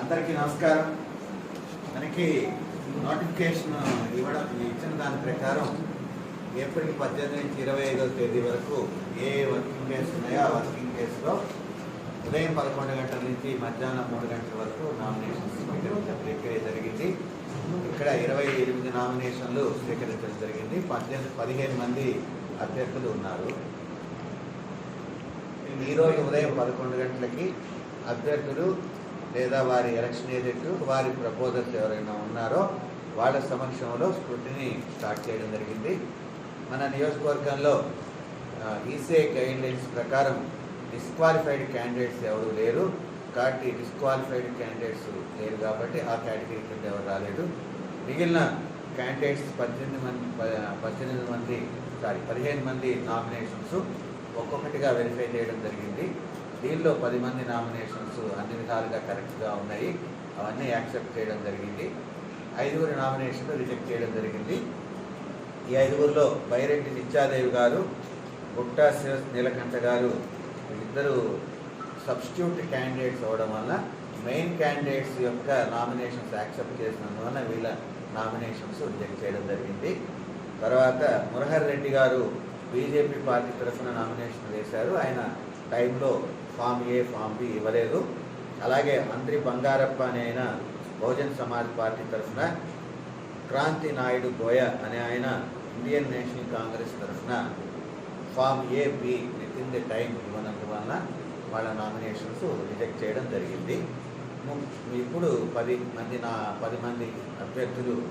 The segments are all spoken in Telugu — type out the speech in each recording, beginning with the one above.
అందరికీ నమస్కారం. మనకి నోటిఫికేషన్ ఇవ్వడం ఇచ్చిన దాని ప్రకారం ఏప్రిల్ పద్దెనిమిది నుంచి ఇరవై ఐదవ తేదీ వరకు ఏ వర్కింగ్ డేస్ ఉన్నాయో ఆ వర్కింగ్ డేస్లో ఉదయం పదకొండు గంటల నుంచి మధ్యాహ్నం మూడు గంటల వరకు నామినేషన్స్ ప్రక్రియ జరిగింది. ఇక్కడ ఇరవై ఎనిమిది నామినేషన్లు స్వీకరించడం జరిగింది. పద్దెనిమిది పదిహేను మంది అభ్యర్థులు ఉన్నారు. ఈరోజు ఉదయం పదకొండు గంటలకి అభ్యర్థులు లేదా వారి ఎలక్షన్ ఏజెంట్లు వారి ప్రపోజల్స్ ఎవరైనా ఉన్నారో వాళ్ళ సమక్షంలో స్క్రూటిని స్టార్ట్ చేయడం జరిగింది. మన నియోజకవర్గంలో ఈసీఐ గైడ్లైన్స్ ప్రకారం డిస్క్వాలిఫైడ్ క్యాండిడేట్స్ ఎవరు లేరు. కాబట్టి డిస్క్వాలిఫైడ్ క్యాండిడేట్స్ లేరు కాబట్టి ఆ కేటగిరీ కింద ఎవరు రాలేదు. మిగిలిన క్యాండిడేట్స్ పద్దెనిమిది మంది ప- పద్దెనిమిది మంది సారీ పదిహేను మంది నామినేషన్స్ ఒక్కొక్కటిగా వెరిఫై చేయడం జరిగింది. దీనిలో పది మంది నామినేషన్స్ అన్ని విధాలుగా కరెక్ట్గా ఉన్నాయి. అవన్నీ యాక్సెప్ట్ చేయడం జరిగింది. ఐదుగురు నామినేషన్లు రిజెక్ట్ చేయడం జరిగింది. ఈ ఐదుగురిలో బైరెడ్డి నిత్యాదేవి గారు గుట్టా శివ నీలకంఠ గారు ఇద్దరు సబ్స్టిట్యూట్ క్యాండిడేట్స్ అవ్వడం వల్ల మెయిన్ క్యాండిడేట్స్ యొక్క నామినేషన్స్ యాక్సెప్ట్ చేసినందువల్ల వీళ్ళ నామినేషన్స్ రిజెక్ట్ చేయడం జరిగింది. తర్వాత మురహర్ రెడ్డి గారు బీజేపీ పార్టీ తరఫున నామినేషన్ వేశారు. ఆయన టైంలో ఫామ్ ఏ ఫామ్ బి ఇవ్వలేదు. అలాగే మంత్రి బంగారప్ప అనే ఆయన బహుజన్ సమాజ్ పార్టీ తరఫున క్రాంతి నాయుడు గోయ అనే ఆయన ఇండియన్ నేషనల్ కాంగ్రెస్ తరఫున form A B with in the time ఇవ్వనందువల్ల వాళ్ళ నామినేషన్స్ రిజెక్ట్ చేయడం జరిగింది. ము- ఇప్పుడు పది మంది నా పది మంది అభ్యర్థులు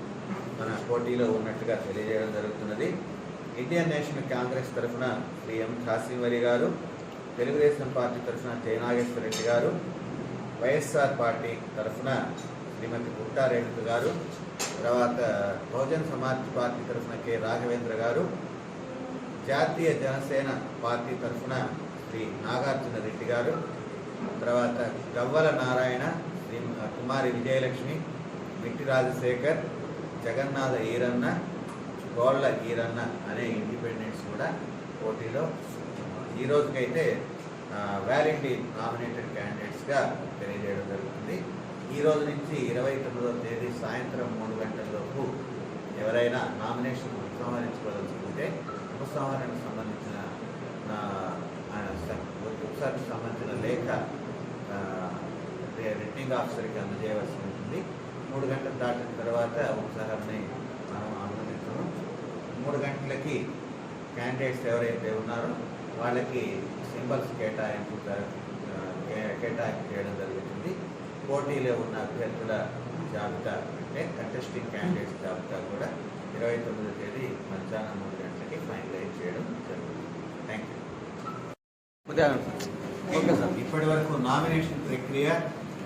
మన పోటీలో ఉన్నట్టుగా తెలియజేయడం జరుగుతున్నది. ఇండియన్ నేషనల్ కాంగ్రెస్ తరఫున శ్రీ ఎం ఖాసిం అలీ గారు తెలుగుదేశం పార్టీ తరఫున జయనాగేశ్వర రెడ్డి గారు వైఎస్ఆర్ పార్టీ తరఫున శ్రీమతి గుట్టారెడ్డి గారు తర్వాత బహుజన్ సమాజ్ పార్టీ తరఫున కె రాఘవేంద్ర గారు జాతీయ జనసేన పార్టీ తరఫున శ్రీ నాగార్జున రెడ్డి గారు తర్వాత గవ్వల నారాయణ శ్రీ కుమారి విజయలక్ష్మి మిట్టి రాజశేఖర్ జగన్నాథ ఈరన్న గోళ్ళ గీరన్న అనే ఇండిపెండెంట్స్ కూడా పోటీలో ఈ రోజుకైతే వ్యాలిడ్లీ నామినేటెడ్ క్యాండిడేట్స్గా తెలియజేయడం జరుగుతుంది. ఈ రోజు నుంచి ఇరవై తొమ్మిదవ తేదీ సాయంత్రం మూడు గంటలలోపు ఎవరైనా నామినేషన్ ఉపసంహరించుకోదలుచుకుంటే ఉపసంహరణకు సంబంధించిన ఆ, ఉపసంహరణకు సంబంధించిన లేఖ రిటర్నింగ్ ఆఫీసర్కి అందజేయవలసి ఉంటుంది. మూడు గంటలు దాటిన తర్వాత ఉపసంహరణని మనం అనుమతించము గంటలకి క్యాండిడేట్స్ ఎవరైతే ఉన్నారో వాళ్ళకి సింబల్స్ కేటాయింపు కేటాయింపు చేయడం జరుగుతుంది. పోటీలో ఉన్న అభ్యర్థుల జాబితా అంటే కంటెస్టింగ్ క్యాండిడేట్స్ జాబితా కూడా ఇరవై తొమ్మిదో తేదీ మధ్యాహ్నం మూడు గంటలకి ఫైనలైజ్ చేయడం జరుగుతుంది. థ్యాంక్ యూ ఓకే సార్ ఇప్పటి వరకు నామినేషన్ ప్రక్రియ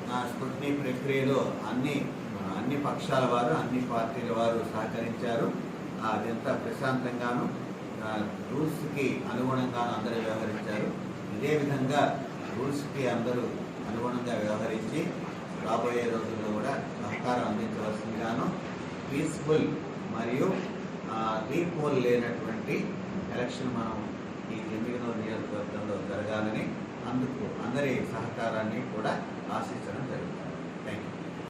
నా స్క్రూటినీ ప్రక్రియలో అన్ని అన్ని పక్షాల వారు అన్ని పార్టీల వారు సహకరించారు. అదంతా ప్రశాంతంగాను రూల్స్కి అనుగుణంగాను అందరూ వ్యవహరించారు. ఇదే విధంగా రూల్స్కి అందరూ అనుగుణంగా వ్యవహరించి రాబోయే రోజుల్లో కూడా సహకారం అందించవలసిందిగాను పీస్ఫుల్ మరియు రీపోల్ లేనటువంటి ఎలక్షన్ మనం ఈ ఎమ్మిగనూరు నియోజకవర్గంలో జరగాలని అందుకు అందరి సహకారాన్ని కూడా ఆశించడం జరుగుతుంది.